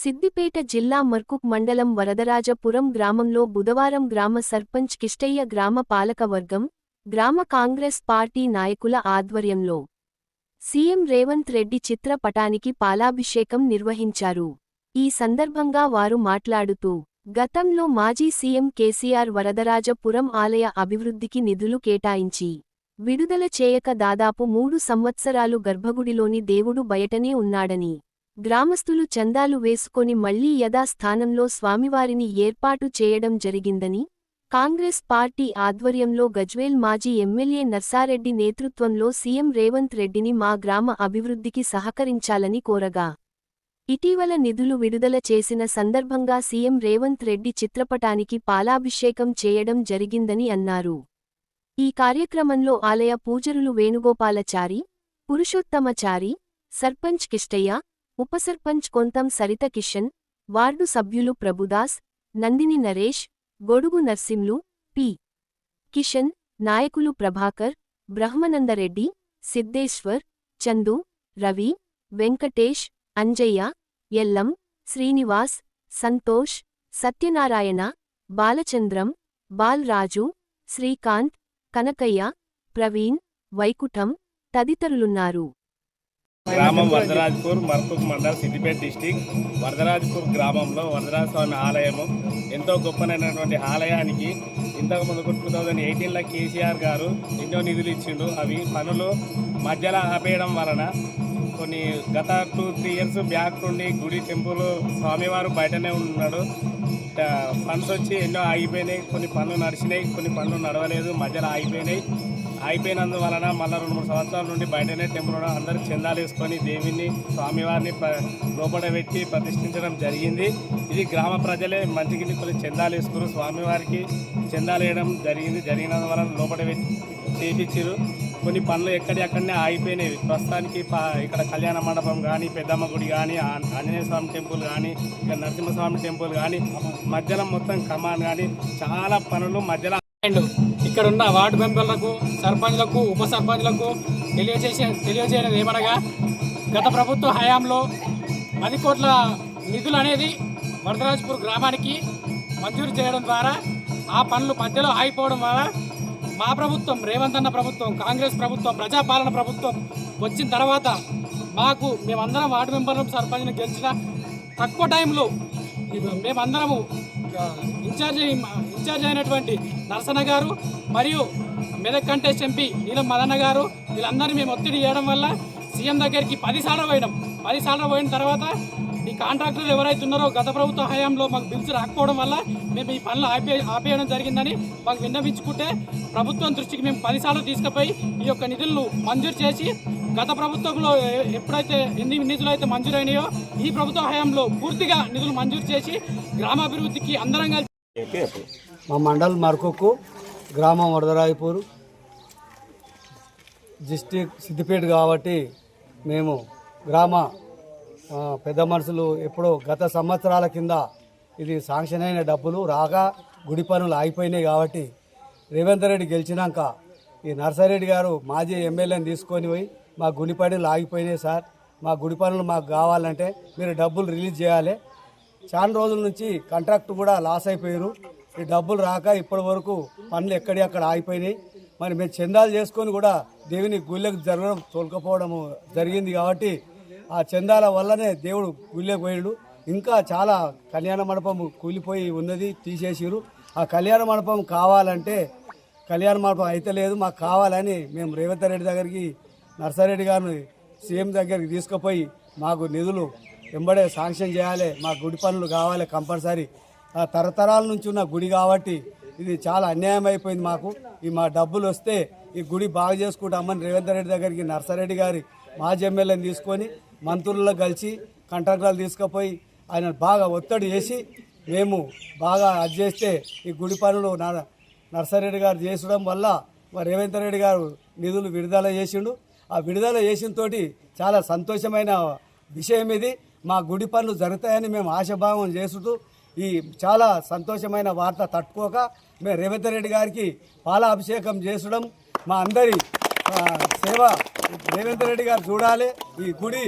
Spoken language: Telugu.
సిద్దిపేట జిల్లా మర్కుక్ మండలం వరదరాజపురం గ్రామంలో బుధవారం గ్రామ సర్పంచ్ కిష్టయ్య గ్రామ పాలకవర్గం గ్రామ కాంగ్రెస్ పార్టీ నాయకుల ఆధ్వర్యంలో సీఎం రేవంత్ రెడ్డి చిత్రపటానికి పాలాభిషేకం నిర్వహించారు. ఈ సందర్భంగా వారు మాట్లాడుతూ గతంలో మాజీ సీఎం కేసీఆర్ వరదరాజపురం ఆలయ అభివృద్ధికి నిధులు కేటాయించి విడుదల చేయక దాదాపు మూడు సంవత్సరాలు గర్భగుడిలోని దేవుడు బయటనే ఉన్నాడని గ్రామస్తులు చందాలు వేసుకొని మళ్ళీ యథాస్థానంలో స్వామివారిని ఏర్పాటు చేయడం జరిగిందని కాంగ్రెస్ పార్టీ ఆధ్వర్యంలో గజ్వేల్ మాజీ ఎమ్మెల్యే నర్సారెడ్డి నేతృత్వంలో సీఎం రేవంత్ రెడ్డిని మా గ్రామ అభివృద్ధికి సహకరించాలని కోరగా ఇటీవల నిధులు విడుదల చేసిన సందర్భంగా సీఎం రేవంత్ రెడ్డి చిత్రపటానికి పాలాభిషేకం చేయడం జరిగిందని అన్నారు. ఈ కార్యక్రమంలో ఆలయ పూజరులు వేణుగోపాలచారి పురుషోత్తమచారి సర్పంచ్ కిష్టయ్య ఉపసర్పంచ్ కొంతం సరిత కిషన్ వార్డు సభ్యులు ప్రభుదాస్ నందిని నరేష్ గొడుగు నర్సింలు పి. కిషన్ నాయకులు ప్రభాకర్ బ్రహ్మనందరెడ్డి సిద్దేశ్వర్ చందు రవి వెంకటేష్ అంజయ్య ఎల్లం శ్రీనివాస్ సంతోష్ సత్యనారాయణ బాలచంద్రం బాల్రాజు శ్రీకాంత్ కనకయ్య ప్రవీణ్ వైకుఠం తదితరులున్నారు. గ్రామం వరదరాజ్పూర్ మర్పూర్ మండల్ సిద్దిపేట డిస్టిక్. వరదరాజ్పూర్ గ్రామంలో వరదరాజ స్వామి ఆలయము. ఎంతో గొప్పనైనటువంటి ఆలయానికి ఇంతకు ముందు టూ థౌజండ్ ఎయిటీన్లో కేసీఆర్ గారు ఎన్నో నిధులు ఇచ్చిండు. అవి పనులు మధ్యలో ఆపేయడం వలన కొన్ని గత టూ త్రీ ఇయర్స్ బ్యాక్ నుండి గుడి టెంపుల్ స్వామివారు బయటనే ఉన్నాడు. ఫండ్స్ వచ్చి ఎన్నో ఆగిపోయినాయి. కొన్ని పనులు నడిచినాయి కొన్ని పనులు నడవలేదు. మధ్యలో ఆగిపోయినాయి. అయిపోయినందువలన మళ్ళీ రెండు మూడు సంవత్సరాల నుండి బయటనే టెంపుల్ అందరూ చందాలు వేసుకొని దేవిని స్వామివారిని ప్ర- లోపల పెట్టి ప్రతిష్ఠించడం జరిగింది. ఇది గ్రామ ప్రజలే మంచికి కొన్ని చందాలు వేసుకుని స్వామివారికి చందాలు వేయడం జరిగింది. జరిగినందువలన లోపల పెట్టి చేపించారు. కొన్ని పనులు ఎక్కడి అక్కడనే ఆగిపోయినాయి ప్రస్తుతానికి ప- ఇక్కడ కళ్యాణ మండపం కానీ పెద్దమ్మ గుడి కానీ ఆంజనేయస్వామి ఆంజనేయ స్వామి టెంపుల్ కానీ ఇక్కడ నరసింహస్వామి టెంపుల్ కానీ మధ్యలో మొత్తం కమాన్ కానీ చాలా పనులు మధ్యలో అండ్ ఇక్కడ ఉన్న వార్డు మెంబర్లకు సర్పంచ్లకు ఉప సర్పంచ్లకు తెలియజేసే తెలియజేయడం ఏమనగా గత ప్రభుత్వ హయాంలో పది కోట్ల నిధులు అనేది వరదరాజపూర్ గ్రామానికి మంజూరు చేయడం ద్వారా ఆ పనులు మధ్యలో ఆగిపోవడం వల్ల మా ప్రభుత్వం రేవంత్ అన్న ప్రభుత్వం కాంగ్రెస్ ప్రభుత్వం ప్రజాపాలన ప్రభుత్వం వచ్చిన తర్వాత మాకు మేమందరం వార్డు మెంబర్లు సర్పంచ్ని గెలిచిన తక్కువ టైంలో మేమందరము ఇన్ఛార్జ్ అయి- ఇన్ఛార్జ్ అయినటువంటి నరసన గారు మరియు మెదక్ కంటెస్ట్ ఎంపీ నీలం మదన్న గారు వీళ్ళందరినీ మేము ఒత్తిడి చేయడం వల్ల సీఎం దగ్గరికి పదిసార్లు పోయినాం. పదిసార్లు పోయిన తర్వాత ఈ కాంట్రాక్టర్లు ఎవరైతే ఉన్నారో గత ప్రభుత్వ హయాంలో మాకు బిల్స్ రాకపోవడం వల్ల మేము ఈ పనులు ఆపే ఆపేయడం జరిగిందని మాకు విన్నవించుకుంటే ప్రభుత్వం దృష్టికి మేము పదిసార్లు తీసుకుపోయి ఈ యొక్క నిధులను మంజూరు చేసి గత ప్రభుత్వంలో ఎప్పుడైతే ఎన్ని నిధులు అయితే మంజూరైనాయో ఈ ప్రభుత్వ హయాంలో పూర్తిగా నిధులు మంజూరు చేసి గ్రామాభివృద్ధికి అందరం కలిసి మా మండల్ మరకొక్కు గ్రామం వరదరాయపూర్. డిస్టిక్ సిద్దిపేట కాబట్టి మేము గ్రామ పెద్ద మనుషులు ఎప్పుడో గత సంవత్సరాల కింద ఇది శాంక్షన్ అయిన డబ్బులు రాగా గుడి పనులు ఆగిపోయినాయి కాబట్టి రేవంత్ రెడ్డి గెలిచినాక ఈ నర్సారెడ్డి గారు మాజీ ఎమ్మెల్యేని తీసుకొని పోయి మా గుడి పనులు ఆగిపోయినాయి సార్. మా గుడి పనులు మాకు కావాలంటే మీరు డబ్బులు రిలీజ్ చేయాలి. చాలా రోజుల నుంచి కాంట్రాక్ట్ కూడా లాస్ అయిపోయారు. ఈ డబ్బులు రాక ఇప్పటి వరకు పనులు ఎక్కడి అక్కడ ఆగిపోయినాయి. మరి మేము చందాలు చేసుకొని కూడా దేవుని గుళ్ళకు జరగడం తోలుకపోవడం జరిగింది కాబట్టి ఆ చందాల వల్లనే దేవుడు గుళ్ళకి పోయాడు. ఇంకా చాలా కళ్యాణ మండపం కూలిపోయి ఉన్నది తీసేసిరు. ఆ కళ్యాణ మండపం కావాలంటే కళ్యాణ మండపం అయితే లేదు మాకు కావాలని మేము రేవంత్ రెడ్డి దగ్గరికి నర్సారెడ్డి గారిని సీఎం దగ్గరికి తీసుకుపోయి మాకు నిధులు వెంబడే శాంక్షన్ చేయాలి మా గుడి పనులు కావాలి కంపల్సరీ. ఆ తరతరాల నుంచి ఉన్న గుడి కాబట్టి ఇది చాలా అన్యాయం అయిపోయింది మాకు. ఈ మా డబ్బులు వస్తే ఈ గుడి బాగా చేసుకుంటామని రేవంత్ రెడ్డి దగ్గరికి నర్సారెడ్డి గారి మాజీ ఎమ్మెల్యేని తీసుకొని మంత్రుల్లో కలిసి కంట్రాక్టర్లు తీసుకుపోయి ఆయన బాగా ఒత్తిడి చేసి మేము బాగా అది చేస్తే ఈ గుడి పనులు నర్సారెడ్డి గారు చేసడం వల్ల రేవంత్ రెడ్డి గారు నిధులు విడుదల చేసిండు. ఆ విడుదల చేసిన తోటి చాలా సంతోషమైన విషయం ఇది. మా గుడి పనులు జరుగుతాయని మేము ఆశాభావం చేస్తూ ఈ చాలా సంతోషమైన వార్త తట్టుకోక మేము రేవంత్ రెడ్డి గారికి పాలాభిషేకం చేసడం. మా అందరి సేవ రేవంత్ రెడ్డి గారు చూడాలి. ఈ గుడి